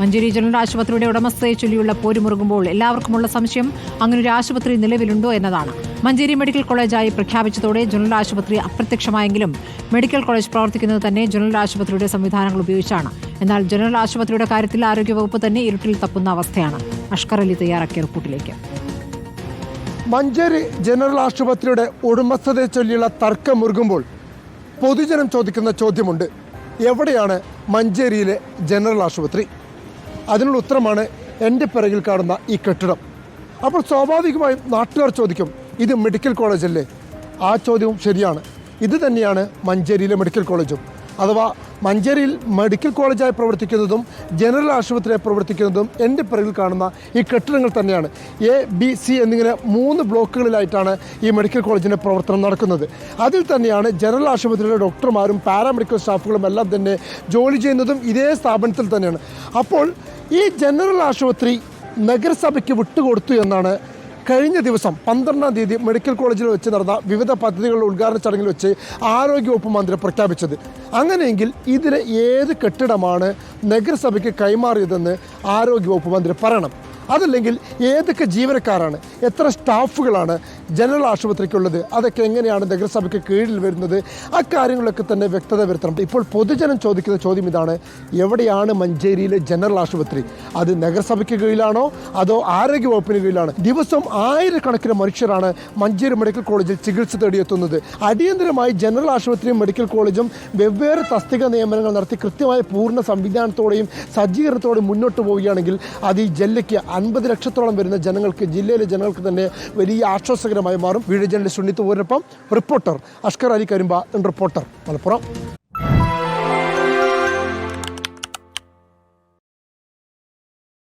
Manjeri general ആശുപത്രിയുടെ ഉടമസ്ഥയെ ചൊല്ലിയുള്ള പോര് പോരുമുറുകുമ്പോൾ എല്ലാവർക്കുമുള്ള സംശയം അങ്ങനൊരു ആശുപത്രി നിലവിലുണ്ടോ എന്നതാണ്. മഞ്ചേരി മെഡിക്കൽ കോളേജായി പ്രഖ്യാപിച്ചതോടെ ജനറൽ ആശുപത്രി അപ്രത്യക്ഷമായെങ്കിലും മെഡിക്കൽ കോളേജ് പ്രവർത്തിക്കുന്നത് തന്നെ ജനറൽ ആശുപത്രിയുടെ സംവിധാനങ്ങൾ ഉപയോഗിച്ചാണ്. എന്നാൽ ജനറൽ ആശുപത്രിയുടെ കാര്യത്തിൽ ആരോഗ്യവകുപ്പ് തന്നെ ഇരുട്ടിൽ തപ്പുന്ന അവസ്ഥയാണ്. അഷ്കർ അലി തയ്യാറാക്കിയ റിപ്പോർട്ടിലേക്ക്. മഞ്ചേരി ജനറൽ ആശുപത്രിയുടെ ഉടമസ്ഥതയെ ചൊല്ലിയുള്ള തർക്കം മുറുകുമ്പോൾ പൊതുജനം ചോദിക്കുന്ന ചോദ്യമുണ്ട്. എവിടെയാണ് മഞ്ചേരിയിലെ ജനറൽ ആശുപത്രി? അതിനുള്ള ഉത്തരമാണ് എന്റെ പിറകിൽ കാണുന്ന ഈ കെട്ടിടം. അപ്പോൾ സ്വാഭാവികമായും നാട്ടുകാർ ചോദിക്കും ഇത് മെഡിക്കൽ കോളേജല്ലേ ആ ചോദ്യവും ശരിയാണ്. ഇത് തന്നെയാണ് മഞ്ചേരിയിലെ മെഡിക്കൽ കോളേജും അഥവാ മഞ്ചേരിയിൽ മെഡിക്കൽ കോളേജായി പ്രവർത്തിക്കുന്നതും ജനറൽ ആശുപത്രിയായി പ്രവർത്തിക്കുന്നതും എന്റെ പിറകിൽ കാണുന്ന ഈ കെട്ടിടങ്ങൾ തന്നെയാണ്. എ ബി സി എന്നിങ്ങനെ മൂന്ന് ബ്ലോക്കുകളിലായിട്ടാണ് ഈ മെഡിക്കൽ കോളേജിന്റെ പ്രവർത്തനം നടക്കുന്നത്. അതിൽ തന്നെയാണ് ജനറൽ ആശുപത്രിയിലെ ഡോക്ടർമാരും പാരാമെഡിക്കൽ സ്റ്റാഫുകളും എല്ലാം തന്നെ ജോലി ചെയ്യുന്നതും ഇതേ സ്ഥാപനത്തിൽ തന്നെയാണ്. അപ്പോൾ ഈ ജനറൽ ആശുപത്രി നഗരസഭയ്ക്ക് വിട്ടുകൊടുത്തു എന്നാണ് കഴിഞ്ഞ ദിവസം പന്ത്രണ്ടാം തീയതി മെഡിക്കൽ കോളേജിൽ വെച്ച് നടന്ന വിവിധ പദ്ധതികളുടെ ഉദ്ഘാടന ചടങ്ങിൽ വെച്ച് ആരോഗ്യവകുപ്പ് മന്ത്രി പ്രഖ്യാപിച്ചത്. അങ്ങനെയെങ്കിൽ ഇതിന് ഏത് കെട്ടിടമാണ് നഗരസഭയ്ക്ക് കൈമാറിയതെന്ന് ആരോഗ്യവകുപ്പ് മന്ത്രി പറയണം. അതല്ലെങ്കിൽ ഏതൊക്കെ ജീവനക്കാരാണ്? എത്ര സ്റ്റാഫുകളാണ് ജനറൽ ആശുപത്രിക്കുള്ളത്? അതൊക്കെ എങ്ങനെയാണ് നഗരസഭയ്ക്ക് കീഴിൽ വരുന്നത്? ആ അക്കാര്യങ്ങളൊക്കെ തന്നെ വ്യക്തത വരുത്തണം. ഇപ്പോൾ പൊതുജനം ചോദിക്കുന്ന ചോദ്യം ഇതാണ് എവിടെയാണ് മഞ്ചേരിയിലെ ജനറൽ ആശുപത്രി? അത് നഗരസഭയ്ക്ക് കീഴിലാണോ? അതോ ആരോഗ്യ വകുപ്പിന് കീഴിലാണ്? ദിവസം ആയിരക്കണക്കിന് മനുഷ്യരാണ് മഞ്ചേരി മെഡിക്കൽ കോളേജിൽ ചികിത്സ തേടിയെത്തുന്നത്. അടിയന്തരമായി ജനറൽ ആശുപത്രിയും മെഡിക്കൽ കോളേജും വെവ്വേറെ തസ്തിക നിയമനങ്ങൾ നടത്തി കൃത്യമായ പൂർണ സംവിധാനത്തോടെയും സജ്ജീകരണത്തോടെയും മുന്നോട്ട് പോവുകയാണെങ്കിൽ അത് ഈ ജില്ലയ്ക്ക് അൻപത് ലക്ഷത്തോളം വരുന്ന ജനങ്ങൾക്ക് ജില്ലയിലെ ജനങ്ങൾക്ക് തന്നെ വലിയ ആശ്വാസകരമായി മാറും. വീഡിയോ ജേർണലിസ്റ്റ് ഉണ്ണിത്തൂരിനൊപ്പം റിപ്പോർട്ടർ അഷ്കർ അലി കരിമ്പ റിപ്പോർട്ടർ മലപ്പുറം.